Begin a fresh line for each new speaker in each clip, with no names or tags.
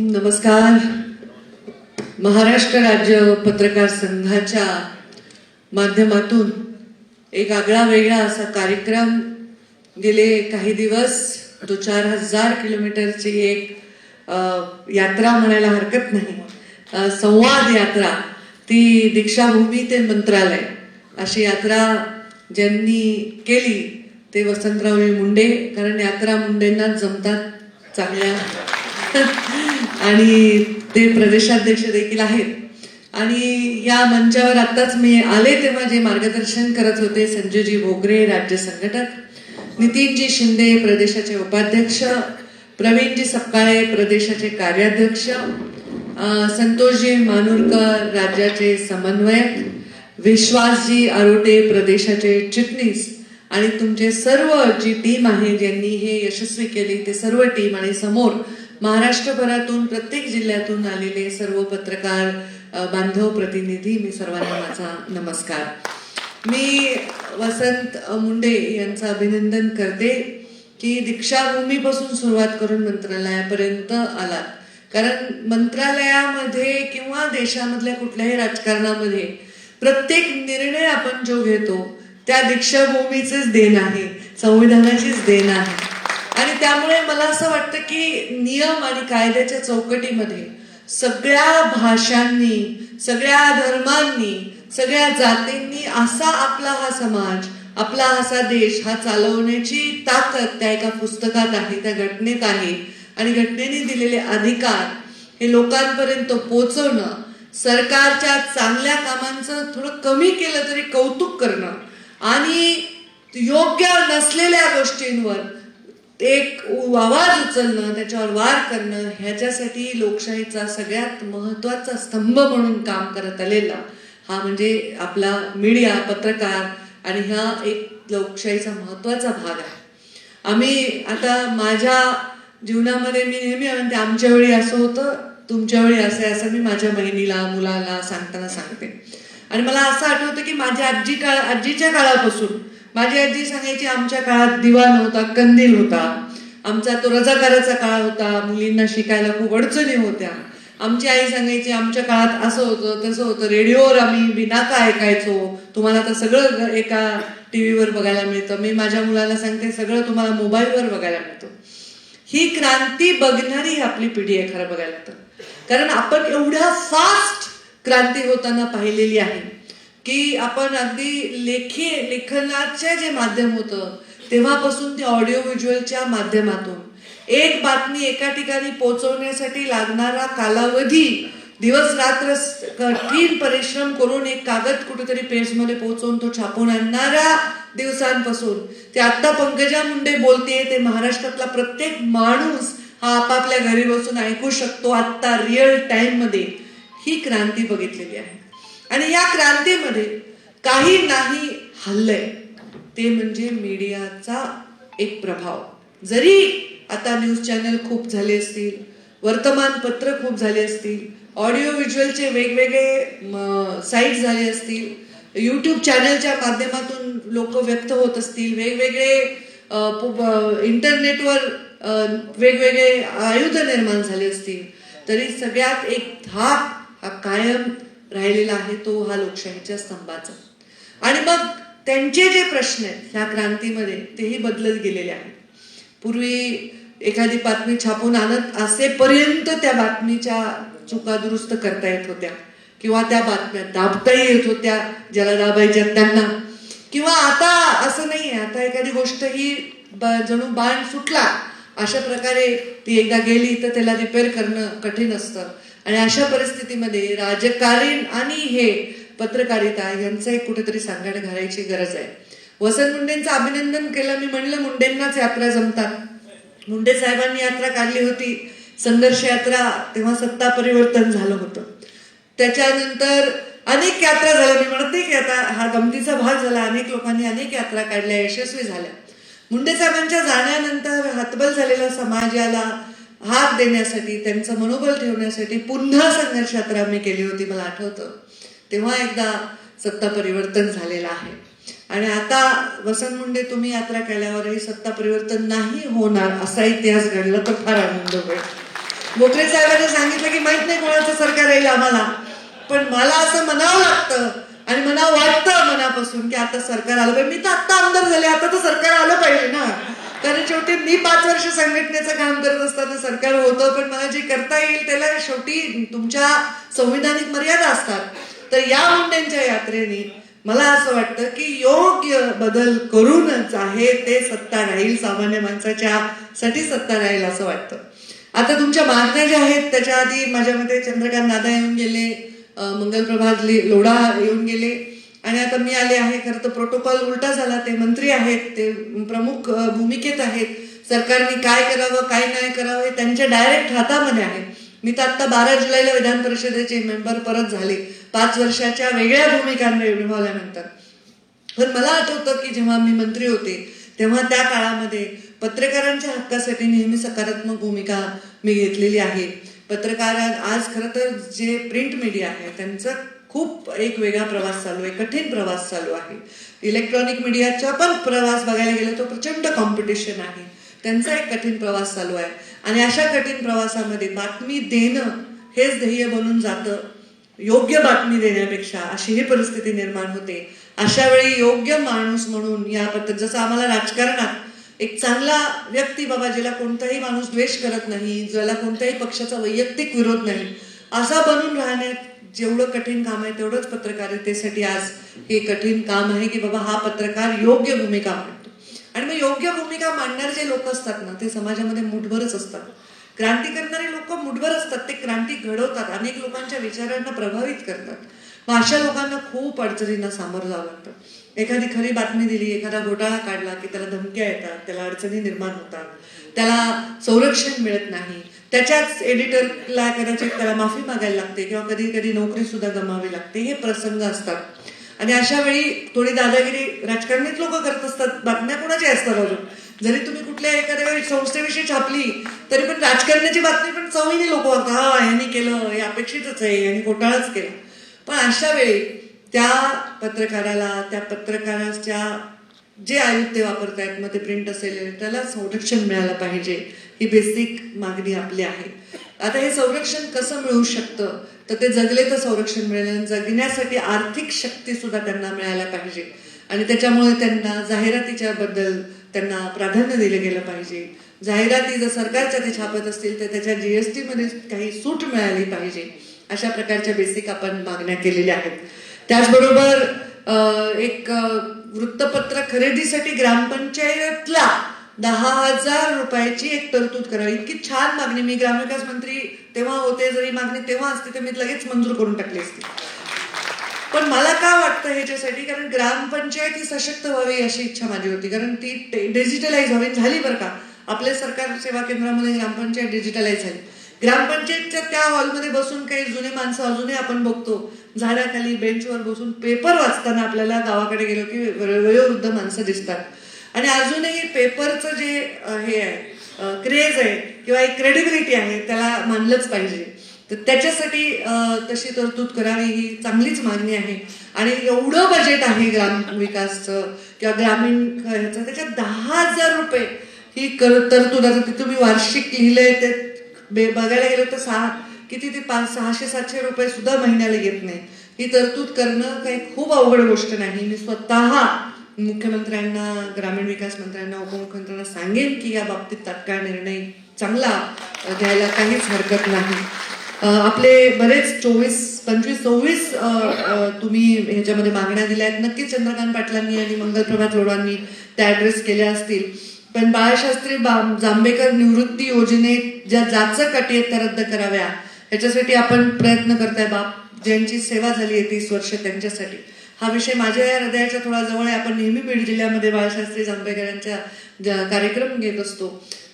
नमस्कार. महाराष्ट्र राज्य पत्रकार संघाच्या माध्यमातून एक आगळा वेगळा असा कार्यक्रम गेले काही दिवस तो चार हजार किलोमीटरची एक यात्रा म्हणायला हरकत नाही. संवाद यात्रा ती दीक्षाभूमी ते मंत्रालय अशी यात्रा ज्यांनी केली ते वसंतरावजी मुंडे कारण यात्रा मुंडेंनाच जमतात चांगल्या. आणि ते प्रदेशाध्यक्ष देखील आहेत. आणि या मंचावर आत्ताच मी आले तेव्हा जे मार्गदर्शन करत होते संजयजी भोगरे राज्य संघटक नितीनजी शिंदे प्रदेशाचे उपाध्यक्ष प्रवीणजी सपकाळे प्रदेशाचे कार्याध्यक्ष संतोषजी मानुरकर राज्याचे समन्वयक विश्वासजी आरोटे प्रदेशाचे चिटणीस आणि तुमचे सर्व जी टीम आहे ज्यांनी हे यशस्वी केले ते सर्व टीम आणि समोर महाराष्ट्रभरातून प्रत्येक जिल्ह्यातून आलेले सर्व पत्रकार बांधव प्रतिनिधी मी सर्वांना माझा नमस्कार. मी वसंत मुंडे यांचं अभिनंदन करते की दीक्षाभूमीपासून सुरुवात करून मंत्रालयापर्यंत आलात. कारण मंत्रालयामध्ये किंवा देशामधल्या कुठल्याही राजकारणामध्ये प्रत्येक निर्णय आपण जो घेतो त्या दीक्षाभूमीचेच देण आहे संविधानाचीच देण आहे. आणि त्यामुळे मला असं वाटतं की नियम आणि कायद्याच्या चौकटीमध्ये सगळ्या भाषांनी सगळ्या धर्मांनी सगळ्या जातींनी असा आपला हा समाज आपला असा देश हा चालवण्याची ताकद त्या एका पुस्तकात आहे त्या घटनेत आहे. आणि घटनेने दिलेले अधिकार हे लोकांपर्यंत पोचवणं सरकारच्या चांगल्या कामांचं थोडं कमी केलं तरी कौतुक करणं आणि योग्य नसलेल्या गोष्टींवर एक आवाज उचलणं त्याच्यावर वार करणं ह्याच्यासाठी लोकशाहीचा सगळ्यात महत्त्वाचा स्तंभ म्हणून काम करत आलेला. हा म्हणजे आपला मीडिया पत्रकार आणि हा एक लोकशाहीचा महत्त्वाचा भाग आहे. आम्ही आता माझ्या जीवनामध्ये मी नेहमी म्हणते आमच्या वेळी असं होतं तुमच्या वेळी असं आहे असं मी माझ्या बहिणीला मुलाला सांगताना सांगते. आणि मला असं आठवतं की माझ्या आजी काळ आजीच्या काळापासून माझी आजी सांगायची आमच्या काळात दिवा नव्हता कंदील होता. आमचा तो रजाकाराचा काळ होता. मुलींना शिकायला खूप अडचणी होत्या. आमची आई सांगायची आमच्या काळात असं होतं तसं होतं. रेडिओवर आम्ही बिनाका ऐकायचो. तुम्हाला तर सगळं एका टीव्हीवर बघायला मिळतं. मी माझ्या मुलाला सांगते सगळं तुम्हाला मोबाईलवर बघायला मिळतं. ही क्रांती बघणारी ही आपली पिढी आहे खरं बघायला तर. कारण आपण एवढ्या फास्ट क्रांती होताना पाहिलेली आहे. की आपण अगदी लेखी लेखनाचे जे माध्यम होतं तेव्हापासून ते ऑडिओ व्हिज्युअलच्या माध्यमातून. एक बातमी एका ठिकाणी पोहोचवण्यासाठी लागणारा कालावधी दिवस रात्र कठीण परिश्रम करून एक कागद कुठेतरी पेजमध्ये पोहोचवून तो छापून आणणाऱ्या दिवसांपासून. ते आता पंकजा मुंडे बोलते ते महाराष्ट्रातला प्रत्येक माणूस हा आपापल्या घरी बसून ऐकू शकतो आत्ता रिअल टाइममध्ये. ही क्रांती बघितलेली आहे. आणि या क्रांतीमध्ये काही नाही हल्लंय. ते म्हणजे मीडियाचा एक प्रभाव. जरी आता न्यूज चॅनल खूप झाले असतील वर्तमानपत्र खूप झाले असतील ऑडिओ व्हिज्युअलचे वेगवेगळे साईट झाले असतील युट्यूब चॅनलच्या माध्यमातून लोक व्यक्त होत असतील वेगवेगळे इंटरनेटवर वेगवेगळे आयुध निर्माण झाले असतील तरी सगळ्यात एक धाक हा कायम राहिलेला आहे तो हा लोकशाहीच्या स्तंभाचा. आणि मग त्यांचे जे प्रश्न आहेत ह्या क्रांतीमध्ये तेही बदलत गेलेले आहेत. पूर्वी एखादी बातमी छापून आणत असेपर्यंत त्या बातमीच्या चुका दुरुस्त करता येत होत्या. किंवा त्या बातम्या दाबताही येत होत्या ज्याला दाबायच्या त्यांना. किंवा आता असं नाहीये आता एखादी गोष्ट ही जणू बाण सुटला अशा प्रकारे ती एकदा गेली तर त्याला रिपेअर करणं कठीण असतं. आणि अशा परिस्थितीमध्ये राजकारण आणि हे पत्रकारिता यांचं एक कुठेतरी सांगायला घालायची गरज आहे. वसंत मुंडेंचं अभिनंदन केलं. मी म्हणलं मुंडेंनाच यात्रा जमतात. मुंडे साहेबांनी यात्रा काढली होती. संघर्ष यात्रा तेव्हा सत्ता परिवर्तन झालं होतं. त्याच्यानंतर अनेक यात्रा झाल्या. मी म्हणते की आता हा गमतीचा भाग झाला. अनेक लोकांनी अनेक यात्रा काढल्या. यशस्वी झाल्या. मुंडे साहेबांच्या जाण्यानंतर हतबल झालेल्या समाजाला हात देण्यासाठी त्यांचं मनोबल ठेवण्यासाठी पुन्हा संघर्ष यात्रा मी केली होती मला आठवतं. तेव्हा एकदा सत्ता परिवर्तन झालेलं आहे. आणि आता वसंत मुंडे तुम्ही यात्रा केल्यावरही सत्ता परिवर्तन नाही होणार असा इतिहास घडला तर फार आनंद होईल. बोकरे साहेबांनी सांगितलं की माहीत नाही कोणाचं सरकार येईल आम्हाला. पण मला असं म्हणावं लागतं आणि मला वाटतं मनापासून की आता सरकार आलं पाहिजे. मी तर आता आमदार झाले आता तर सरकार आलं पाहिजे ना. कारण शेवटी मी पाच वर्ष संघटनेचं काम करत असताना सरकार होतं पण मला जे करता येईल त्याला शेवटी तुमच्या संविधानिक मर्यादा असतात. तर या मुंडेंच्या यात्रेने मला असं वाटतं की योग्य बदल करूनच आहे ते सत्ता राहील सामान्य माणसाच्या साठी सत्ता राहील असं वाटतं. आता तुमच्या मागण्या ज्या आहेत त्याच्या आधी माझ्या मते चंद्रकांत नादा येऊन गेले मंगलप्रभात लोढा येऊन गेले. आणि आता मी आले आहे खरं तर प्रोटोकॉल उलटा झाला ते मंत्री आहेत ते प्रमुख भूमिकेत आहेत. सरकारने काय करावं काय नाही करावं हे त्यांच्या डायरेक्ट हातामध्ये आहे. मी तर आता बारा जुलैला विधान परिषदेचे मेंबर परत झाले. पाच वर्षाच्या वेगळ्या भूमिका निभावल्यानंतर पण मला आठवतं की जेव्हा मी मंत्री होते तेव्हा त्या काळामध्ये पत्रकारांच्या हक्कासाठी नेहमी सकारात्मक भूमिका मी घेतलेली आहे. पत्रकार आज खरं तर जे प्रिंट मीडिया आहे त्यांचं खूप एक वेगळा प्रवास चालू आहे कठीण प्रवास चालू आहे. इलेक्ट्रॉनिक मीडियाचा पण प्रवास बघायला गेलं तो प्रचंड कॉम्पिटिशन आहे. त्यांचा एक कठीण प्रवास चालू आहे. आणि अशा कठीण प्रवासामध्ये बातमी देणं हेच ध्येय बनून जातं. योग्य बातमी देण्यापेक्षा अशी ही परिस्थिती निर्माण होते. अशा वेळी योग्य माणूस म्हणून या पद्धत जसं आम्हाला राजकारणात एक चांगला व्यक्ती बाबा ज्याला कोणताही माणूस द्वेष करत नाही ज्याला कोणत्याही पक्षाचा वैयक्तिक विरोध नाही असा बनून राहण्यात जेवढं कठीण काम आहे तेवढंच पत्रकारितेसाठी आज हे कठीण काम आहे की बाबा हा पत्रकार योग्य भूमिका मांडतो. आणि मग योग्य भूमिका मांडणारे जे लोक असतात ना ते समाजामध्ये मुठभरच असतात. क्रांती करणारे लोक मुठभर असतात. ते क्रांती घडवतात. अनेक लोकांच्या विचारांना प्रभावित करतात. मग अशा लोकांना खूप अडचणींना सामोरं जावं लागतं. एखादी खरी बातमी दिली एखादा घोटाळा काढला की त्याला धमक्या येतात त्याला अडचणी निर्माण होतात. त्याला संरक्षण मिळत नाही. त्याच्याच एडिटरला कदाचित त्याला माफी मागायला लागते किंवा कधी कधी नोकरी सुद्धा गमावी लागते. हे प्रसंग असतात. आणि अशा वेळी थोडी दादागिरी राजकारणीत लोक करत असतात. बातम्या कुणाच्या असतात अजून? जरी तुम्ही कुठल्या एखाद्या संस्थेविषयी छापली तरी पण राजकारणाची बातमी पण चवीने लोक हा यांनी केलं हे अपेक्षितच आहे यांनी घोटाळाच केला. पण अशा वेळी त्या पत्रकाराला त्या पत्रकाराच्या जे आयुक्त वापरतायत मग ते प्रिंट असेल त्याला संरक्षण मिळालं पाहिजे. ही बेसिक मागणी आपली आहे. आता हे संरक्षण कसं मिळू शकतं? तर ते जगले तर संरक्षण मिळेल आणि जगण्यासाठी आर्थिक शक्ती सुद्धा त्यांना मिळायला पाहिजे. आणि त्याच्यामुळे त्यांना जाहिरातीच्या बद्दल त्यांना प्राधान्य दिलं गेलं पाहिजे. जाहिराती जर सरकारच्या ते छापत असतील तर त्याच्या जी एस टीमध्ये काही सूट मिळाली पाहिजे. अशा प्रकारच्या बेसिक आपण मागण्या केलेल्या आहेत. त्याचबरोबर एक वृत्तपत्र खरेदीसाठी ग्रामपंचायतला दहा हजार रुपयाची एक तरतूद करावी. इतकी छान मागणी. मी ग्रामविकास मंत्री तेव्हा होते जरी मागणी तेव्हा असते तर मी लगेच मंजूर करून टाकली असते. पण मला का वाटतं ह्याच्यासाठी? कारण ग्रामपंचायत ही सशक्त व्हावी अशी इच्छा माझी होती. कारण ती डिजिटलाइज व्हावी झाली बरं का? आपल्या सरकार सेवा केंद्रामध्ये ग्रामपंचायत डिजिटलाइज झाली. ग्रामपंचायतच्या त्या हॉलमध्ये बसून काही जुने माणसं अजूनही आपण बघतो. झाडाखाली बेंचवर बसून पेपर वाचताना आपल्याला गावाकडे गेलो की वयोवृद्ध माणसं दिसतात. आणि अजूनही पेपरचं जे हे आहे क्रेज आहे किंवा एक क्रेडिबिलिटी आहे त्याला मानलंच पाहिजे. तर त्याच्यासाठी तशी तरतूद करावी ही चांगलीच मागणी आहे. आणि एवढं बजेट आहे ग्राम विकासचं किंवा ग्रामीण ह्याचं त्याच्यात दहा हजार रुपये ही कर तरतूद आता ते तुम्ही वार्षिक लिहिलंय ते बे- बघायला गेलं तर सहा किती ते पाच सहाशे सातशे रुपये सुद्धा महिन्याला येत नाही. ही तरतूद करणं काही खूप अवघड गोष्ट नाही. मी स्वतः मुख्यमंत्र्यांना ग्रामीण विकास मंत्र्यांना उपमुख्यमंत्र्यांना सांगेन की या बाबतीत तात्काळ निर्णय चांगला द्यायला घ्यायला काहीच हरकत नाही. आपले बरेच चोवीस पंचवीस सव्वीस तुम्ही ह्याच्यामध्ये मागण्या दिल्या आहेत. नक्कीच चंद्रकांत पाटलांनी आणि मंगलप्रभा जोडांनी त्या ऍड्रेस केल्या असतील. पण बाळशास्त्री बा- जांभेकर निवृत्ती योजनेत ज्या जाचक अटी आहेत त्या रद्द कराव्या. ह्याच्यासाठी आपण प्रयत्न करताय बाप. ज्यांची सेवा झाली आहे तीस वर्ष त्यांच्यासाठी. हा विषय माझ्या या हृदयाच्या थोडा जवळ आहे. आपण नेहमी बीड जिल्ह्यामध्ये बाळशास्त्री जांभेकर यांच्या ज्या कार्यक्रम घेत असतो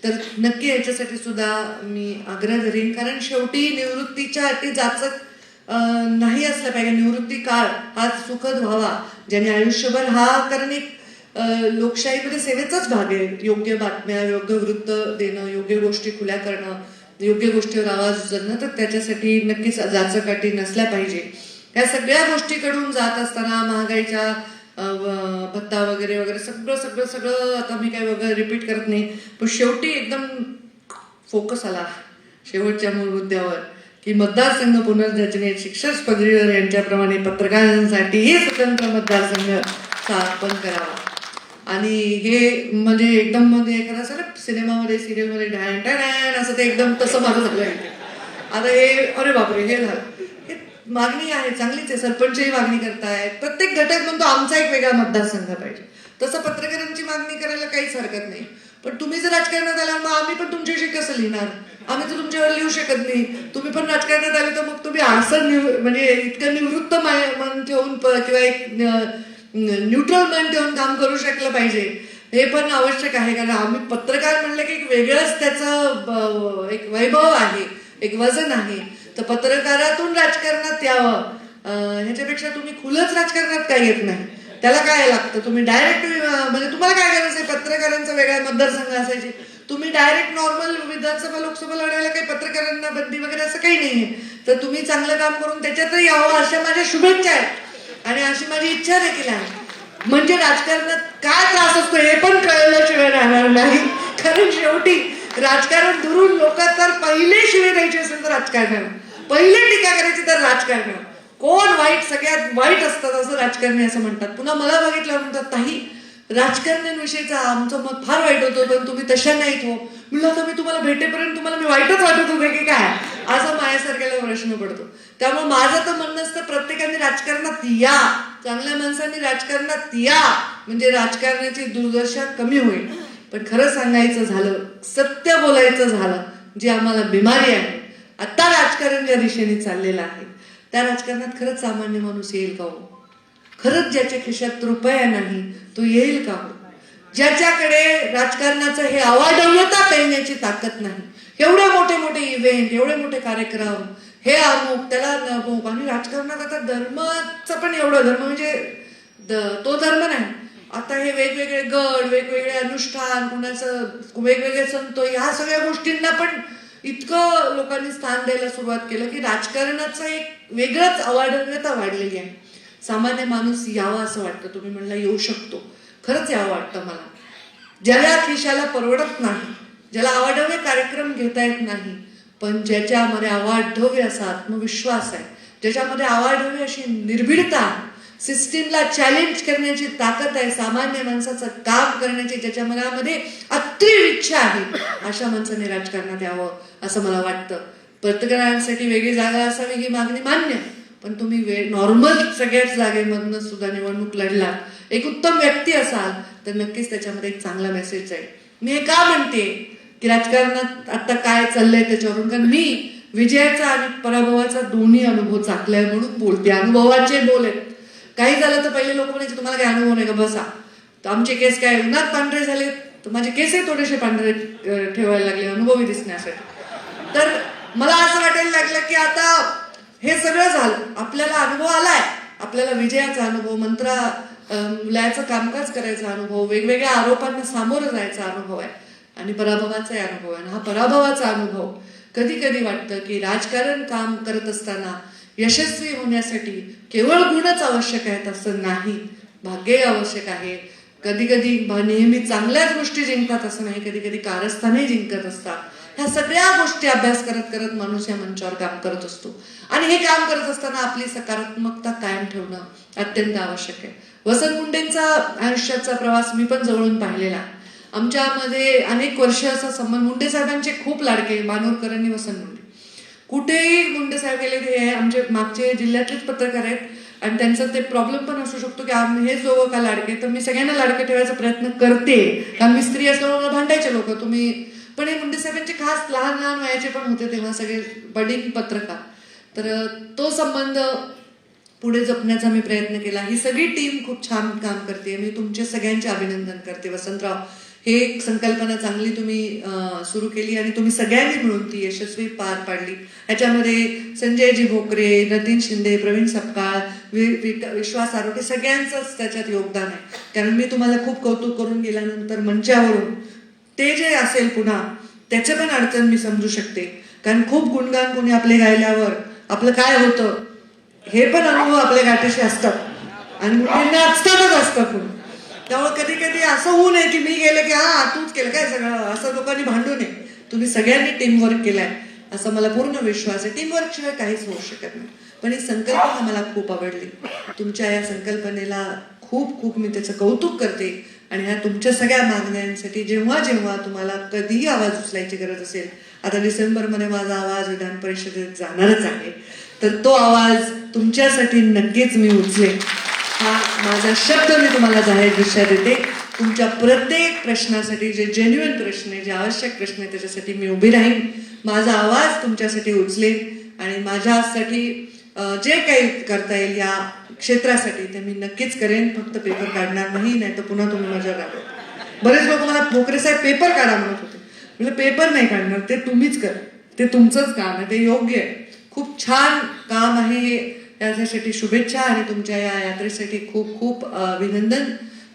तर नक्की याच्यासाठी सुद्धा मी आग्रह धरीन. कारण शेवटी निवृत्तीच्या अटी जाचक नाही असलं पाहिजे. निवृत्ती काळ हा सुखद व्हावा ज्याने आयुष्यभर हा कारण एक लोकशाहीमध्ये सेवेचाच भाग आहे. योग्य बातम्या योग्य वृत्त देणं योग्य गोष्टी खुल्या करणं योग्य गोष्टीवर आवाज उचलणं तर त्याच्यासाठी नक्कीच जाचकाठी नसल्या पाहिजे. या सगळ्या गोष्टीकडून जात असताना महागाईच्या भत्ता वगैरे वगैरे सगळं सगळं सगळं आता मी काय वगैरे रिपीट करत नाही. पण शेवटी एकदम फोकस आला शेवटच्या मूळ मुद्द्यावर की मतदारसंघ पुनर्रचनेत शिक्षक पदवीधर यांच्याप्रमाणे पत्रकारांसाठीही स्वतंत्र मतदारसंघ स्थापन करावा. आणि हे म्हणजे एकदम म्हणजे एखादा असं ना सिनेमामध्ये सिरियलमध्ये डॅन डॅन असं ते एकदम तसं माझं झालं. आता हे अरे बापरे हे झालं. मागणी आहे चांगलीच आहे सरपंचही मागणी करतायत प्रत्येक घटक म्हणतो आमचा एक वेगळा मतदारसंघ पाहिजे. तसं पत्रकारांची मागणी करायला काहीच हरकत नाही. पण तुम्ही जर राजकारणात आला मग आम्ही पण तुमच्याशी कसं लिहिणार? आम्ही तर तुमच्यावर लिहू शकत नाही. तुम्ही पण राजकारणात आले तर मग तुम्ही असं निव- म्हणजे इतकं निवृत्त मा- मन ठेवून प- किंवा एक न्यूट्रल मन ठेवून काम करू शकलं पाहिजे. हे पण आवश्यक आहे कारण आम्ही पत्रकार म्हणलं की एक वेगळंच त्याचं एक वैभव आहे एक वजन आहे. तर पत्रकारातून राजकारणात यावं. ह्याच्यापेक्षा तुम्ही खुलंच राजकारणात काय येत नाही. त्याला काय लागतं? तुम्ही डायरेक्ट म्हणजे तुम्हाला काय करायचं आहे? पत्रकारांचा वेगळा मतदारसंघ असायचे. तुम्ही डायरेक्ट नॉर्मल विधानसभा लोकसभा लढायला काही पत्रकारांना बंदी वगैरे असं काही नाहीये. तर तुम्ही चांगलं काम करून त्याच्यातही यावं अशा माझ्या शुभेच्छा आहेत. आणि अशी माझी इच्छा देखील आहे. म्हणजे राजकारणात काय त्रास असतो हे पण कळल्याशिवाय राहणार नाही. कारण शेवटी राजकारण धरून लोक तर पहिले शिवे द्यायचे असेल तर राजकारणाला. पहिले टीका करायची तर राजकारणी. कोण वाईट सगळ्यात वाईट असतात असं राजकारणी असं म्हणतात. पुन्हा मला बघितलं म्हणतात ताही राजकारण्यांविषयीचा आमचं मत फार वाईट होतं पण तुम्ही तशा नाहीत हो. म्हणलं आता मी तुम्हाला भेटेपर्यंत तुम्हाला मी वाईटच वाटत होते की काय? असा माझ्यासारख्याला प्रश्न पडतो. त्यामुळे माझं तर म्हणणं असतं प्रत्येकाने राजकारणात या. चांगल्या माणसांनी राजकारणात या. म्हणजे राजकारणाची दुर्दशा कमी होईल. पण खरं सांगायचं झालं सत्य बोलायचं झालं जी आम्हाला बिमारी आहे. आता राजकारण ज्या दिशेने चाललेलं आहे त्या राजकारणात खरंच सामान्य माणूस येईल का हो? खरंच ज्याच्या खिशात रुपया नाही तो येईल का हो? ज्याच्याकडे राजकारणाचं हे अवाढव्यता पेरण्याची ताकद नाही एवढे मोठे मोठे इव्हेंट एवढे मोठे कार्यक्रम हे अमुक त्याला अमुक आणि राजकारणात आता धर्माचं पण एवढं धर्म म्हणजे द- तो धर्म नाही. आता हे वेगवेगळे गड वेगवेगळे अनुष्ठान कुणाचं वेगवेगळे संत ह्या सगळ्या गोष्टींना पण इतकं लोकांनी स्थान द्यायला सुरुवात केलं की राजकारणाचा एक वेगळाच अवाढव्यता वाढलेली आहे. सामान्य माणूस यावा असं वाटतं. तुम्ही म्हणला येऊ शकतो. खरंच यावं वाटतं मला. ज्याला खिशाला परवडत नाही ज्याला अवाढव्य कार्यक्रम घेता येत नाही पण ज्याच्यामध्ये अवाढव्य असा आत्मविश्वास आहे ज्याच्यामध्ये अवाढव्य अशी निर्भीडता आहे सिस्टीमला चॅलेंज करण्याची ताकद आहे सामान्य माणसाचं काम करण्याची ज्याच्या मनामध्ये अत्रीव इच्छा आहे अशा माणसाने राजकारणात यावं असं मला वाटतं. पत्रकारांसाठी वेगळी जागा असावी ही मागणी मान्य पण तुम्ही वे नॉर्मल सगळ्याच जागेमधनं सुद्धा निवडणूक लढला एक उत्तम व्यक्ती असाल तर नक्कीच त्याच्यामध्ये एक चांगला मेसेज जाईल मी हे का म्हणते? की राजकारणात आता काय चाललंय त्याच्यावरून? कारण मी विजयाचा आणि पराभवाचा दोन्ही अनुभव चाकलाय म्हणून बोलते. अनुभवाचे बोल आहेत. काही झालं तर पहिले लोक म्हणायचे तुम्हाला काही अनुभव नाही का? बसा. तर आमचे केस काय उन्हात पांढरे झाले तर माझे केसही थोडेसे पांढरे ठेवायला लागले अनुभवी दिसण्यासाठी. तर मला असं वाटायला लागलं की आता हे सगळं झालं. आपल्याला अनुभव आलाय. आपल्याला विजयाचा अनुभव मंत्रा अं, मुलाचं कामकाज करायचा अनुभव वेगवेगळ्या आरोपांना सामोरं जायचा अनुभव आहे. आणि पराभवाचाही अनुभव आहे. आणि हा पराभवाचा अनुभव कधी कधी वाटतं की राजकारण काम करत असताना यशस्वी होण्यासाठी केवळ गुणच आवश्यक आहेत असं नाही. भाग्यही आवश्यक आहे. कधी कधी नेहमी चांगल्याच गोष्टी जिंकतात असं नाही. कधी कधी कारस्थानही जिंकत असतात. ह्या सगळ्या गोष्टी अभ्यास करत करत माणूस या मंचावर काम करत असतो. आणि हे काम करत असताना आपली सकारात्मकता कायम ठेवणं अत्यंत आवश्यक आहे. वसंत मुंडेंचा आयुष्याचा प्रवास मी पण जवळून पाहिलेला. आहे. आमच्यामध्ये अनेक वर्ष असा संबंध मुंडे साहेबांचे खूप लाडके मानोरकरांनी वसंत मुंडे कुठेही मुंडे साहेब गेले हे आमचे मागचे जिल्ह्यातलेच पत्रकार आहेत. आणि त्यांचा ते प्रॉब्लेम पण असू शकतो की आम्ही हे जो का लाडके? तर मी सगळ्यांना लाडके ठेवायचा प्रयत्न करते. कारण मी स्त्री असल्यामुळे मला भांडायचे लोक तुम्ही पण हे मुंडे साहेबांचे खास लहान लहान वयाचे पण होते तेव्हा सगळे बडिंग पत्रकार. तर तो संबंध पुढे जपण्याचा मी प्रयत्न केला. ही सगळी टीम खूप छान काम करते. मी तुमचे सगळ्यांचे अभिनंदन करते. वसंतराव हे एक संकल्पना चांगली तुम्ही सुरू केली आणि तुम्ही सगळ्यांनी मिळून ती यशस्वी पार पाडली. ह्याच्यामध्ये संजयजी भोकरे नितीन शिंदे प्रवीण सपकाळ वि- विश्वास आरोग्य सगळ्यांचंच त्याच्यात योगदान आहे. कारण मी तुम्हाला खूप कौतुक करून गेल्यानंतर मंचावरून ते जे असेल पुन्हा त्याचे पण अडचण मी समजू शकते. कारण खूप गुणगान कोणी आपले गायल्यावर आपलं काय होतं हे पण अनुभव आपल्या गाठीशी असतात. आणि मुलींना असतातच असतात पण त्यामुळे कधी कधी असं होऊ नये की मी गेले की हा तूच केलं. काय सगळं? असं लोकांनी भांडू नये. तुम्ही सगळ्यांनी टीमवर्क केलाय. असा मला पूर्ण विश्वास आहे. टीमवर्क शिवाय काहीच होऊ शकत नाही. पण ही संकल्पना मला खूप आवडली. तुमच्या या संकल्पनेला खूप खूप मी त्याचं कौतुक करते. आणि ह्या तुमच्या सगळ्या मागण्यांसाठी जेव्हा जेव्हा तुम्हाला कधीही आवाज उचलायची गरज असेल आता डिसेंबरमध्ये माझा आवाज विधान परिषदेत जाणारच आहे. तर तो आवाज तुमच्यासाठी नक्कीच मी उचलेन. माझा शब्द मी तुम्हाला जाहीर दिशा देते. तुमच्या प्रत्येक प्रश्नासाठी जे जेन्युअन प्रश्न आहे जे आवश्यक प्रश्न आहे त्याच्यासाठी मी उभी राहीन. माझा आवाज तुमच्यासाठी उचलेन आणि माझ्यासाठी जे काही करता येईल या क्षेत्रासाठी ते मी नक्कीच करेन. फक्त पेपर काढणार नाही नाही तर पुन्हा तुम्ही माझ्या राहतो बरेच लोक मला ठोकरे साहेब पेपर काढा म्हणत होते. म्हणजे पेपर नाही काढणार ते तुम्हीच करा. ते तुमचंच काम आहे ते योग्य आहे. खूप छान काम आहे हे. याच्यासाठी शुभेच्छा आणि तुमच्या या यात्रेसाठी खूप खूप अभिनंदन.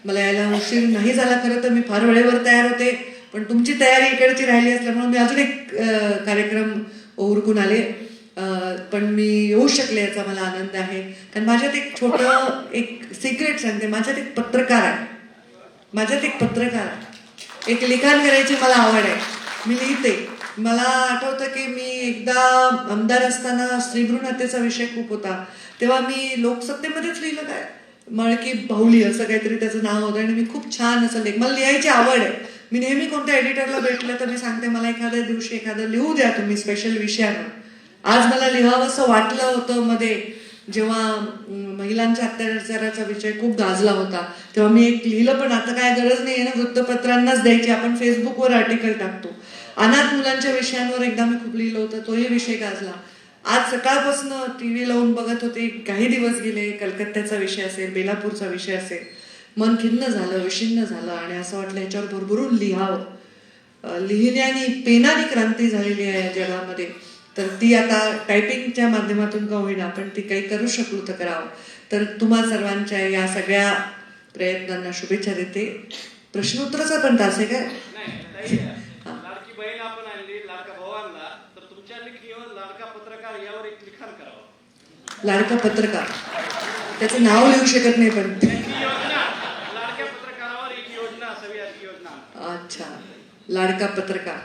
मला यायला उशीर नाही झाला खरं तर मी फार वेळेवर तयार होते. पण तुमची तयारी इकडची राहिली असल्यामुळे मी अजून एक कार्यक्रम उरकून आले. पण मी येऊ शकले याचा मला आनंद आहे. कारण माझ्यात एक छोटं एक सिक्रेट सांगते. माझ्यात एक पत्रकार आहे. माझ्यात एक पत्रकार आहे. एक लिखाण करायची मला आवड आहे. मी लिहिते. मला आठवतं की मी एकदा आमदार असताना स्त्रीभ्रूण हत्येचा विषय खूप होता. तेव्हा मी लोकसत्तेमध्येच लिहिलं काय? मळकी बाहुली असं काहीतरी त्याचं नाव होतं आणि मी खूप छान असं लेख मला लिहायची आवड आहे. मी नेहमी कोणत्या एडिटरला भेटलं तर मी सांगते मला एखाद्या दिवशी एखादं लिहू द्या तुम्ही स्पेशल विषयावर. आज मला लिहावं असं वाटलं होतं मध्ये. जेव्हा महिलांच्या अत्याचाराचा विषय खूप गाजला होता. तेव्हा मी एक लिहिलं पण आता काय गरज नाही आहे ना वृत्तपत्रांनाच द्यायची. आपण फेसबुकवर आर्टिकल टाकतो. अनाथ मुलांच्या विषयांवर एकदा मी खूप लिहिलं होतं तोही विषय गाजला. आज सकाळपासून टी व्ही लावून बघत होते काही दिवस गेले कलकत्त्याचा विषय असेल बेलापूरचा विषय असेल मन खिन्न झालं विषिन्न झालं आणि असं वाटलं याच्यावर भरभरून लिहावं. लिहिण्याने पेनाने क्रांती झालेली आहे या जगामध्ये. तर ती आता टायपिंगच्या माध्यमातून का होईना आपण ती काही करू शकलो तर करावं. तर तुम्हा सर्वांच्या या सगळ्या प्रयत्नांना शुभेच्छा देते. प्रश्नोत्तराचा पण तास आहे काय
नाही, ताई, लाडकी बहीण आपण आणली लाडका भाऊ आणला तर तुमच्या लेखणीवर लाडका पत्रकार यावर एक लिखाण करावं
लाडका पत्रकार. त्याचं नाव लिहू शकत नाही पण. अच्छा लाडका पत्रकार.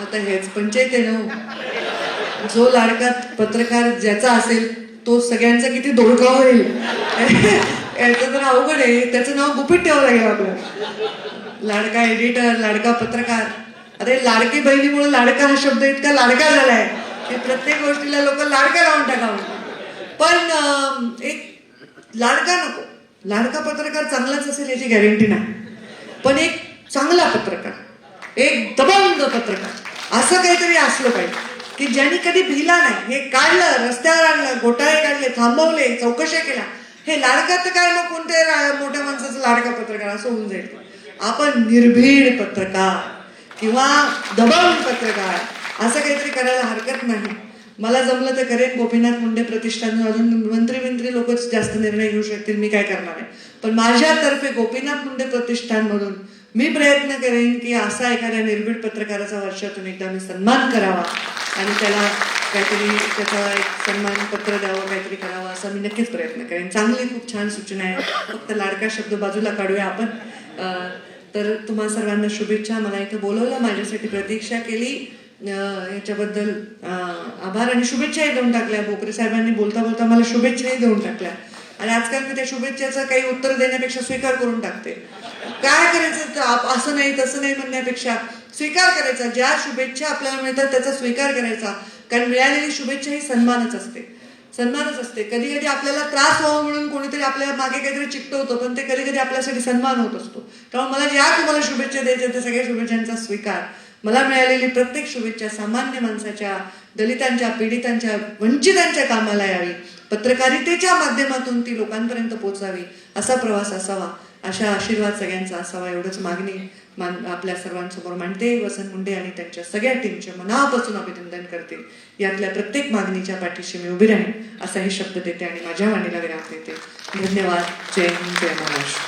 आता हेच पंचायत आहे ना हो. जो लाडका पत्रकार ज्याचा असेल तो सगळ्यांचा किती दोडका होईल. याचं तर अवघड आहे. त्याचं नाव गुपित ठेवावं लागेल आपलं. लाडका एडिटर लाडका पत्रकार. अरे लाडकी बहिणीमुळे लाडका हा शब्द इतका लाडका झालाय. की प्रत्येक गोष्टीला लोक लाडका लावून टाकावं. पण एक लाडका नको. लाडका पत्रकार चांगलाच असेल याची गॅरंटी नाही. पण एक चांगला पत्रकार एक दबंग पत्रकार असं काहीतरी असलं पाहिजे की ज्यांनी कधी भिला नाही हे काढलं रस्त्यावर आणलं घोटाळे काढले थांबवले चौकशा केल्या हे लाडका तर काय मग कोणत्या मोठ्या माणसाचं लाडका पत्रकार असं होऊन जाईल. आपण निर्भीड पत्रकार किंवा दबंग पत्रकार असं काहीतरी करायला हरकत नाही. मला जमलं तर करेन. गोपीनाथ मुंडे प्रतिष्ठान अजून मंत्री मंत्री लोकच जास्त निर्णय घेऊ शकतील. मी काय करणार आहे? पण माझ्यातर्फे गोपीनाथ मुंडे प्रतिष्ठानमधून मी प्रयत्न करेन की असा एखाद्या निर्भीड पत्रकाराचा वर्षातून एकदा मी सन्मान करावा आणि त्याला काहीतरी त्याचा एक सन्मान पत्र द्यावं काहीतरी करावं असा मी नक्कीच प्रयत्न करेन. चांगली खूप छान सूचना आहे. फक्त लाडका शब्द बाजूला काढूया आपण. तर तुम्हा सर्वांना शुभेच्छा. मला इथं बोलवलं. माझ्यासाठी प्रतीक्षा केली. याच्याबद्दल आभार आणि शुभेच्छाही देऊन टाकल्या. भोकरे साहेबांनी बोलता बोलता मला शुभेच्छाही देऊन टाकल्या. आणि आजकाल मी त्या शुभेच्छाचं काही उत्तर देण्यापेक्षा स्वीकार करून टाकते. काय करायचं? असं नाही तसं नाही म्हणण्यापेक्षा स्वीकार करायचा. ज्या शुभेच्छा आपल्याला मिळतात त्याचा स्वीकार करायचा. कारण मिळालेली शुभेच्छा ही सन्मानच असते. सन्मानच असते. कधी कधी आपल्याला त्रास व्हावा म्हणून कोणीतरी आपल्या मागे काहीतरी चिकटवतं पण ते कधी कधी आपल्यासाठी सन्मान होत असतो. त्यामुळे मला ज्या तुम्हाला शुभेच्छा द्यायच्या त्या सगळ्या शुभेच्छांचा स्वीकार. मला मिळालेली प्रत्येक शुभेच्छा सामान्य माणसाच्या दलितांच्या पीडितांच्या वंचितांच्या कामाला यावी. पत्रकारितेच्या माध्यमातून ती लोकांपर्यंत पोहोचावी असा प्रवास असावा. अशा आशीर्वाद सगळ्यांचा असावा एवढंच मागणी मान आपल्या सर्वांसमोर मांडते. वसंत मुंडे आणि त्यांच्या सगळ्या टीमचे मनापासून अभिनंदन करते. यातल्या प्रत्येक मागणीच्या पाठीशी मी उभी राहीन असाही शब्द देते आणि माझ्या वाणीला विराम देते. धन्यवाद. जय हिंद जय महाराष्ट्र.